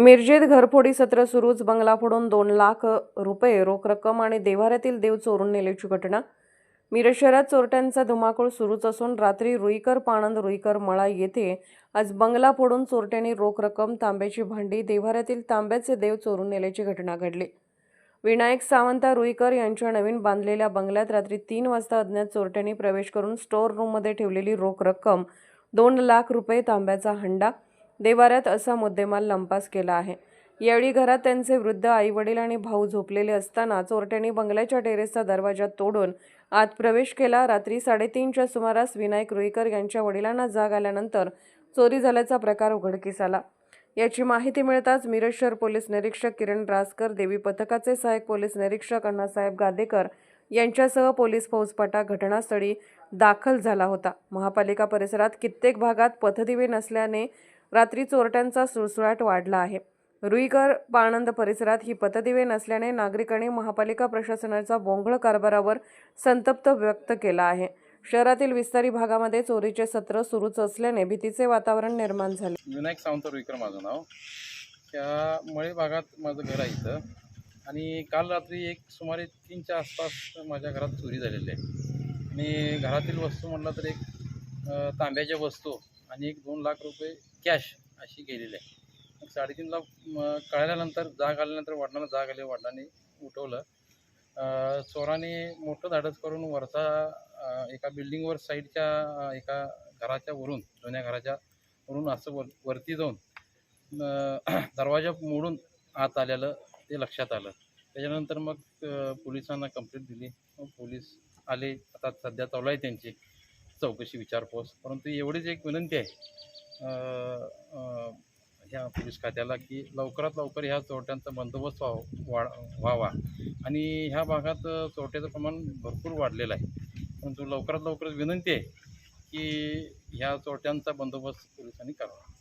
मिरजेत घरफोडी सत्र सुरूच. बंगला फोडून दोन लाख रुपये रोख रक्कम आणि देव्हाऱ्यातील देव चोरून नेल्याची घटना. मिरज शहरात चोरट्यांचा धुमाकूळ सुरूच असून रात्री रुईकर पाणंद रुईकर मळा येथे आज बंगला फोडून चोरट्यांनी रोख रक्कम तांब्याची भांडी देव्हाऱ्यातील तांब्याचे देव चोरून नेल्याची घटना घडली. विनायक सावंता रुईकर यांच्या नवीन बांधलेल्या बंगल्यात रात्री तीन वाजता अज्ञात चोरट्यांनी प्रवेश करून स्टोअर रूममध्ये ठेवलेली रोख रक्कम दोन लाख रुपये तांब्याचा हंडा देवाऱ्यात असा मुद्देमाल लंपास केला आहे. यावेळी घरात त्यांचे वृद्ध आईवडील आणि भाऊ झोपलेले असताना चोरट्यांनी बंगल्याच्या टेरेसचा दरवाजा तोडून आत प्रवेश केला. रात्री साडेतीनच्या सुमारास विनायक रुईकर यांच्या वडिलांना जाग आल्यानंतर चोरी झाल्याचा प्रकार उघडकीस आला. याची माहिती मिळताच मिरज शहर पोलीस निरीक्षक किरण रासकर देवी पथकाचे सहाय्यक पोलीस निरीक्षक अण्णासाहेब गादेकर यांच्यासह पोलीस फौजफाटा घटनास्थळी दाखल झाला होता. महापालिका परिसरात कित्येक भागात पथदिवे नसल्याने रात्री चोरट्यांचा सुळसुळाट वाढला आहे. रुईकर पाणंद परिसरात ही पथदिवे नसल्याने नागरिकांनी महापालिका प्रशासनाचा बोंगळ कारभारावर संतप्त व्यक्त केला आहे. शहरातील विस्तारी भागामध्ये चोरीचे सत्र सुरूच असल्याने भीतीचे वातावरण निर्माण झाले. विनायक सावंत रुईकर माझं नाव. त्या मळे भागात माझं घर आहे इथं. आणि काल रात्री एक सुमारे तीनच्या आसपास माझ्या घरात चोरी झालेली आहे. आणि घरातील वस्तू म्हटलं तर एक तांब्याच्या वस्तू आणि एक दोन लाख रुपये कॅश अशी गेलेली आहे. मग साडेतीनला म, कळल्यानंतर जाग आल्यानंतर वडिलांना जाग आली वडिलांनी उठवलं. चोराने मोठं धाडस करून वरचा एका बिल्डिंगवर साईडच्या एका घराच्या वरून जुन्या घराच्या वरून असं वर वरती जाऊन दरवाजा मोडून आत आलेलं ते लक्षात आलं. त्याच्यानंतर मग पोलिसांना कंप्लेंट दिली. मग पोलीस आले. आता सध्या चालू आहे त्यांची. चौकशी विचारपूस. परंतु एवढीच एक विनंती आहे ह्या पोलीस खात्याला की लवकरात लवकर ह्या चोरट्यांचा बंदोबस्त व्हाव वाढ व्हावा. आणि ह्या भागात चोरट्याचं प्रमाण भरपूर वाढलेलं आहे. परंतु लवकरात लवकर विनंती आहे की ह्या चोरट्यांचा बंदोबस्त पोलिसांनी करावा.